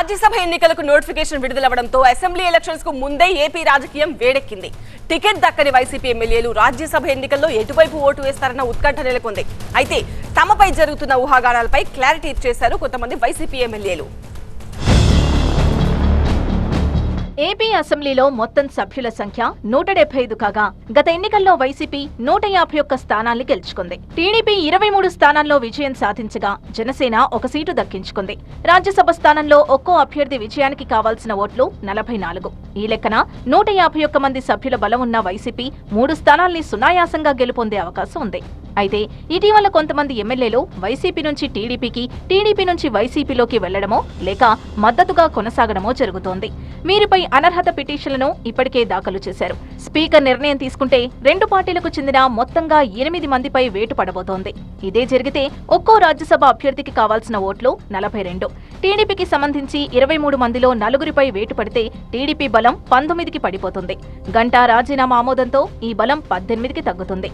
రాజ్యసభ ఎన్నికలకు notification విడుదలవ్వడంతో assembly ఎలక్షన్స్కు ముందే AP రాజకీయం వేడెక్కింది. టికెట్ దక్కని వైసీపీ ఎమ్మెల్యేలు రాజ్యసభ ఎన్నికల్లో ఎటువైపు ఓటు వేస్తారన్న ఉత్కంఠ నెలకొంది. అయితే తమపై జరుగుతున్న ఊహాగానాలపై క్లారిటీ ఇచ్చేశారు కొంతమంది వైసీపీ ఎమ్మెల్యేలు. ఏపీ అసెంబ్లీలో మొత్తం సభ్యుల సంఖ్య నూట డెబ్బై ఐదు కాగా గత ఎన్నికల్లో వైసీపీ నూట యాభై ఒక్క స్థానాల్ని గెలుచుకుంది. టీడీపీ ఇరవై మూడు స్థానాల్లో విజయం సాధించగా జనసేన ఒక సీటు దక్కించుకుంది. రాజ్యసభ స్థానంలో ఒక్కో అభ్యర్థి విజయానికి కావాల్సిన ఓట్లు నలభై నాలుగు. ఈ లెక్కన నూట యాభై ఒక్క మంది సభ్యుల బలం ఉన్న వైసీపీ మూడు స్థానాల్ని సునాయాసంగా గెలుపొందే అవకాశం ఉంది. అయితే ఇటీవల కొంతమంది ఎమ్మెల్యేలు వైసీపీ నుంచి టీడీపీకి టీడీపీ నుంచి వైసీపీలోకి వెళ్ళడమో లేక మద్దతుగా కొనసాగడమో జరుగుతోంది. వీరిపై అనర్హత పిటిషన్లను ఇప్పటికే దాఖలు చేశారు. స్పీకర్ నిర్ణయం తీసుకుంటే రెండు పార్టీలకు చెందిన మొత్తంగా ఎనిమిది మందిపై వేటు పడబోతోంది. ఇదే జరిగితే ఒక్కో రాజ్యసభ అభ్యర్థికి కావాల్సిన ఓట్లు నలభై రెండు. టీడీపీకి సంబంధించి ఇరవై మూడు మందిలో నలుగురిపై వేటు పడితే టీడీపీ బలం పంతొమ్మిదికి పడిపోతుంది. గంటా రాజీనామా ఆమోదంతో ఈ బలం పద్దెనిమిదికి తగ్గుతుంది.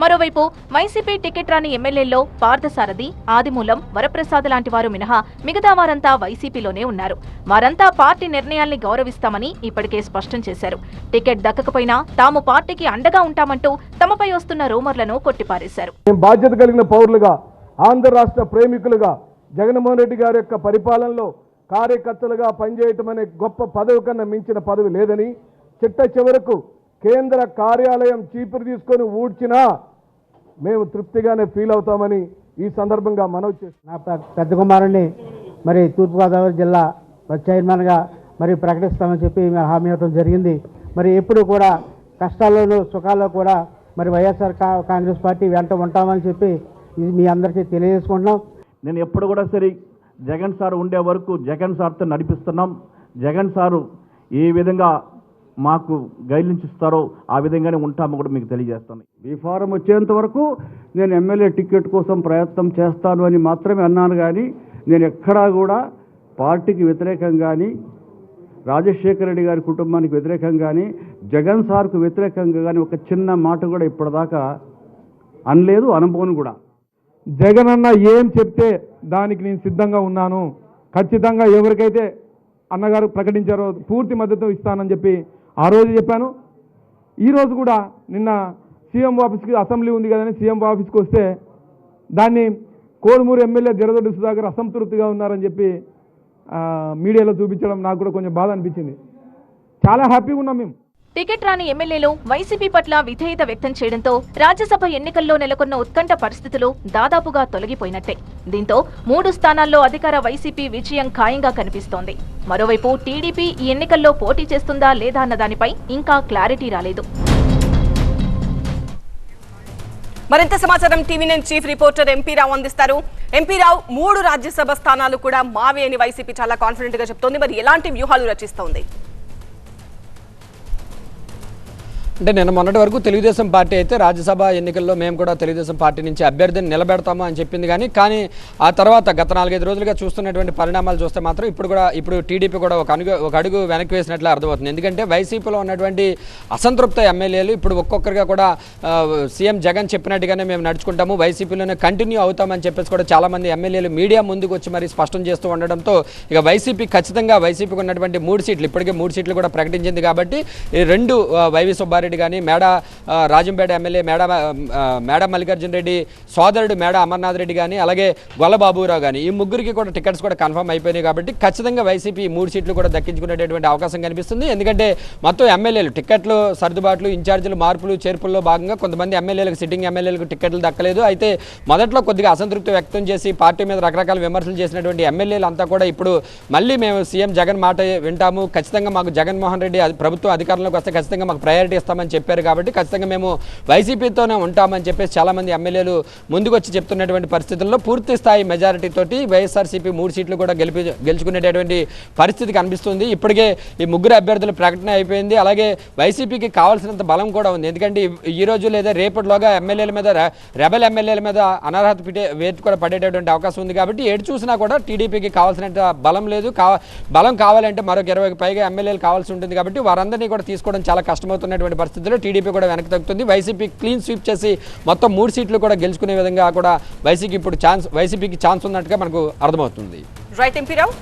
మరోవైపు వైసీపీ టికెట్ రాని ఎమ్మెల్యేల్లో పార్థసారథి ఆదిమూలం వరప్రసాద్ లాంటి వారు మినహా మిగతా వారంతా వైసీపీలోనే ఉన్నారు. వారంతా పార్టీ నిర్ణయాల్ని గౌరవిస్తామని ఇప్పటికే స్పష్టం చేశారు. టికెట్ దక్కకపోయినా తాము పార్టీకి అండగా ఉంటామంటూ తమపై వస్తున్న రూమర్లను కొట్టిపారేశారు. బాధ్యత కలిగిన పౌరులుగా ఆంధ్ర రాష్ట్ర ప్రేమికులుగా జగన్మోహన్ రెడ్డి గారి యొక్క పరిపాలనలో కార్యకర్తలుగా పనిచేయటం అనే గొప్ప పదవి కన్నా మించిన పదవి లేదని చిట్ట చివరకు కేంద్ర కార్యాలయం చీపురు తీసుకొని ఊడ్చినా మేము తృప్తిగానే ఫీల్ అవుతామని ఈ సందర్భంగా మనవి చేస్తున్నాం. నా పెద్ద కుమారుణ్ణి మరి తూర్పుగోదావరి జిల్లా మరి చైర్మన్గా మరి ప్రకటిస్తామని చెప్పి మేము హామీ ఇవ్వడం జరిగింది. మరి ఎప్పుడు కూడా కష్టాల్లోనూ సుఖాల్లో కూడా మరి వైఎస్ఆర్ కా- కాంగ్రెస్ పార్టీ వెంట ఉంటామని చెప్పి ఇది మీ అందరికీ తెలియజేసుకుంటున్నాం. నేను ఎప్పుడు కూడా సరే జగన్ సార్ ఉండే వరకు జగన్ సార్తో నడిపిస్తున్నాం. జగన్ సారు ఏ విధంగా మాకు గైడ్లైన్స్ ఇస్తారో ఆ విధంగానే ఉంటామో కూడా మీకు తెలియజేస్తాను. ఈ ఫారం వచ్చేంత వరకు నేను ఎమ్మెల్యే టికెట్ కోసం ప్రయత్నం చేస్తాను అని మాత్రమే అన్నాను కానీ నేను ఎక్కడా కూడా పార్టీకి వ్యతిరేకం కానీ రాజశేఖర రెడ్డి గారి కుటుంబానికి వ్యతిరేకం కానీ జగన్ సార్కు వ్యతిరేకంగా కానీ ఒక చిన్న మాట కూడా ఇప్పటిదాకా అనలేదు అనుభవం కూడా. జగన్ అన్న ఏం చెప్తే దానికి నేను సిద్ధంగా ఉన్నాను. ఖచ్చితంగా ఎవరికైతే అన్నగారు ప్రకటించారో పూర్తి మద్దతు ఇస్తానని చెప్పి ఆ రోజు చెప్పాను. ఈరోజు కూడా నిన్న సీఎం ఆఫీస్కి అసెంబ్లీ ఉంది కదని సీఎం ఆఫీస్కి వస్తే దాన్ని కోలుమూరు ఎమ్మెల్యే జరదొడ్డి సుధాకర్ అసంతృప్తిగా ఉన్నారని చెప్పి మీడియాలో చూపించడం నాకు కూడా కొంచెం బాధ అనిపించింది. చాలా హ్యాపీగా ఉన్నాం మేము. టికెట్ రాని ఎమ్మెల్యేలు వైసీపీ పట్ల విధేయత వ్యక్తం చేయడంతో రాజ్యసభ ఎన్నికల్లో నెలకొన్న ఉత్కంఠ పరిస్థితులు దాదాపుగా తొలగిపోయినట్టే. దీంతో మూడు స్థానాల్లో అధికార వైసీపీ విజయం ఖాయంగా కనిపిస్తోంది. మరోవైపు టీడీపీ ఈ ఎన్నికల్లో పోటీ చేస్తుందా లేదా అన్న దానిపై ఇంకా క్లారిటీ రాలేదు. మరింత సమాచారం TV nine chief reporter MP Rao అందిస్తారు. ఎంపీ రావు మూడు రాజ్యసభ స్థానాలు కూడా మావే అని వైసీపీ చాలా కాన్ఫిడెంట్గా చెప్తోంది. మరి ఎలాంటి వ్యూహాలు రచిస్తోంది? అంటే నిన్న మొన్నటి వరకు తెలుగుదేశం పార్టీ అయితే రాజ్యసభ ఎన్నికల్లో మేము కూడా తెలుగుదేశం పార్టీ నుంచి అభ్యర్థిని నిలబెడతాము అని చెప్పింది కానీ కానీ ఆ తర్వాత గత నాలుగైదు రోజులుగా చూస్తున్నటువంటి పరిణామాలు చూస్తే మాత్రం ఇప్పుడు కూడా ఇప్పుడు టీడీపీ కూడా ఒక అడుగు ఒక అడుగు వెనక్కి వేసినట్లు అర్థమవుతుంది. ఎందుకంటే వైసీపీలో ఉన్నటువంటి అసంతృప్త ఎమ్మెల్యేలు ఇప్పుడు ఒక్కొక్కరిగా కూడా సీఎం జగన్ చెప్పినట్టుగానే మేము నడుచుకుంటాము వైసీపీలోనే కంటిన్యూ అవుతామని చెప్పేసి కూడా చాలామంది ఎమ్మెల్యేలు మీడియా ముందుకు వచ్చి మరి స్పష్టం చేస్తూ ఉండడంతో ఇక వైసీపీ ఖచ్చితంగా వైసీపీకి ఉన్నటువంటి మూడు సీట్లు ఇప్పటికే మూడు సీట్లు కూడా ప్రకటించింది కాబట్టి ఈ రెండు వైవి సుబ్బారెడ్డి కానీ మేడ రాజంపేట ఎమ్మెల్యే మేడ మేడ మల్లికార్జున రెడ్డి సోదరుడు మేడ అమర్నాథ్ రెడ్డి కానీ అలాగే గొల్లబాబురావు కానీ ఈ ముగ్గురికి కూడా టికెట్స్ కూడా కన్ఫర్మ్ అయిపోయినాయి కాబట్టి ఖచ్చితంగా వైసీపీ మూడు సీట్లు కూడా దక్కించుకునేటటువంటి అవకాశం కనిపిస్తుంది. ఎందుకంటే మొత్తం ఎమ్మెల్యేలు టికెట్లు సర్దుబాట్లు ఇన్ఛార్జీలు మార్పులు చేర్పుల్లో భాగంగా కొంతమంది ఎమ్మెల్యేలకు సిట్టింగ్ ఎమ్మెల్యేలకు టికెట్లు దక్కలేదు. అయితే మొదట్లో కొద్దిగా అసంతృప్తి వ్యక్తం చేసి పార్టీ మీద రకరకాల విమర్శలు చేసినటువంటి ఎమ్మెల్యేలు అంతా కూడా ఇప్పుడు మళ్ళీ మేము సీఎం జగన్ మాట వింటాము. ఖచ్చితంగా మాకు జగన్మోహన్ రెడ్డి ప్రభుత్వం అధికారంలోకి వస్తే ఖచ్చితంగా మాకు ప్రయారిటీ ఇస్తామని చెప్పారు కాబట్టి ఖచ్చితంగా మేము వైసీపీతోనే ఉంటామని చెప్పేసి చాలామంది ఎమ్మెల్యేలు ముందుకొచ్చి చెప్తున్నటువంటి పరిస్థితుల్లో పూర్తి స్థాయి మెజారిటీ తోటి వైఎస్ఆర్సీపీ మూడు సీట్లు కూడా గెలిపి గెలుచుకునేటటువంటి పరిస్థితి కనిపిస్తుంది. ఇప్పటికే ఈ ముగ్గురు అభ్యర్థుల ప్రకటన అయిపోయింది. అలాగే వైసీపీకి కావాల్సినంత బలం కూడా ఉంది. ఎందుకంటే ఈ- రోజు లేదా రేపటిలోగా ఎమ్మెల్యేల మీద రెబల్ ఎమ్మెల్యేల మీద అనర్హత పిటే వేటు కూడా పడేటటువంటి అవకాశం ఉంది కాబట్టి ఎటు చూసినా కూడా టీడీపీకి కావాల్సినంత బలం లేదు. బలం కావాలంటే మరొక ఇరవై పైగా ఎమ్మెల్యేలు కావాల్సి ఉంటుంది కాబట్టి వారందరినీ కూడా తీసుకోవడం చాలా కష్టమవుతున్నటువంటి పరిస్థితుల్లో టీడీపీ కూడా వెనక్కి తగ్గుతుంది. వైసీపీ క్లీన్ స్వీప్ చేసి మొత్తం మూడు సీట్లు కూడా గెలుచుకునే విధంగా కూడా వైసీపీ ఇప్పుడు ఛాన్స్ వైసీపీకి ఛాన్స్ ఉన్నట్టుగా మనకు అర్థమవుతుంది. రైట్ ఎంపీరావు